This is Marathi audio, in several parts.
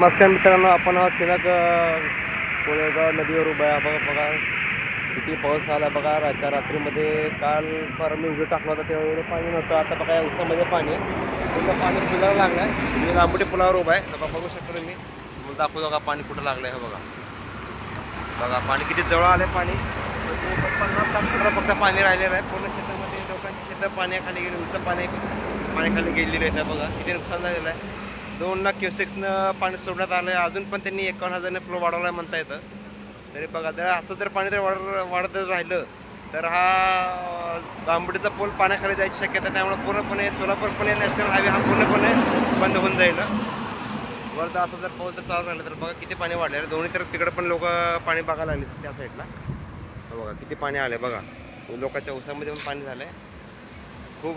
नमस्कार मित्रांनो आपण आहोत सिनक कोळेगाव नदीवर उभा आहे बघा बघा किती पाऊस आला बघा रा- रात्रीमध्ये काल पर मी व्हिडिओ टाकला होता तेव्हा एवढं पाणी नव्हतं. आता बघा या उसामध्ये पाणी आहे. पूर्ण पाणी पुलावर लागलं आहे मी लांबोटी पुलावर उभा आहे. बघा बघू शकतो मी. मला दाखवतो बघा पाणी कुठं लागलं आहे बघा. बघा पाणी किती जवळ आलं आहे पाणी पन्नास साठ फक्त पाणी राहिलेलं आहे. पूर्ण शेतामध्ये लोकांची शेतं पाण्याखाली गेली उंच पाणी पाण्याखाली गेलेली आहे. बघा किती नुकसान झालेलं आहे. दोन लाख क्युसेक्सनं पाणी सोडण्यात आलं आहे अजून पण त्यांनी एकावन्न हजारने फ्लो वाढवला आहे म्हणता येतं तरी बघा जर असं जर पाणी जर वाढ वाढत राहिलं तर हा दांबडीचा पूल पाण्याखाली जायची शक्यता त्यामुळे पूर्णपणे सोलापूर पुणे नॅशनल हायवे हा पूर्णपणे बंद होऊन जाईल. वरदा असं जर पाऊस जर चालू राहिलं तर बघा किती पाणी वाढले दोन्ही तर तिकडं पण लोक पाणी बघायला आले त्या साईडला. बघा किती पाणी आले बघा. लोकांच्या उसामध्ये पण पाणी झालं आहे खूप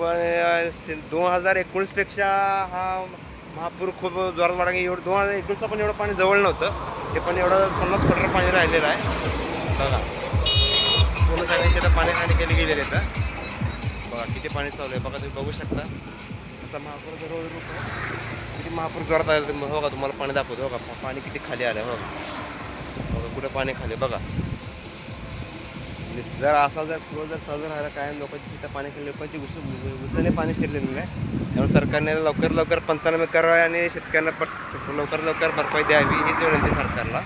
दोन हजार एकोणीसपेक्षा हा महापूर खूप जोरात वाढा एवढं दोन हजार एकोणीसला पण एवढं पाणी जवळ नव्हतं. ते पण एवढं पन्नास फुटर पाणी राहिलेलं आहे. बघा. पूर्ण सगळ्या शेतात पाण्याखाली गेली गेलेले आहेत. बघा किती पाणी चालू आहे. बघा तुम्ही बघू शकता. असा महापूर जर रोड किती महापूर जोरात आलं तर बघा तुम्हाला पाणी दाखवतो. बघा पा- पाणी किती खाली आलं हो बघा. बघा कुठं पाणी खाली बघा. जर असा जर फ्लो जर चालू राहिला काय लोकांची तिथं पाणी खाली लोकांची घुस घुसाने पाणी शिरलेलं आहे त्यामुळे सरकारने लवकर लवकर पंचनामे करावे आणि शेतकऱ्यांना पट लवकर लवकर भरपाई द्यावी हीच विनंती सरकारला.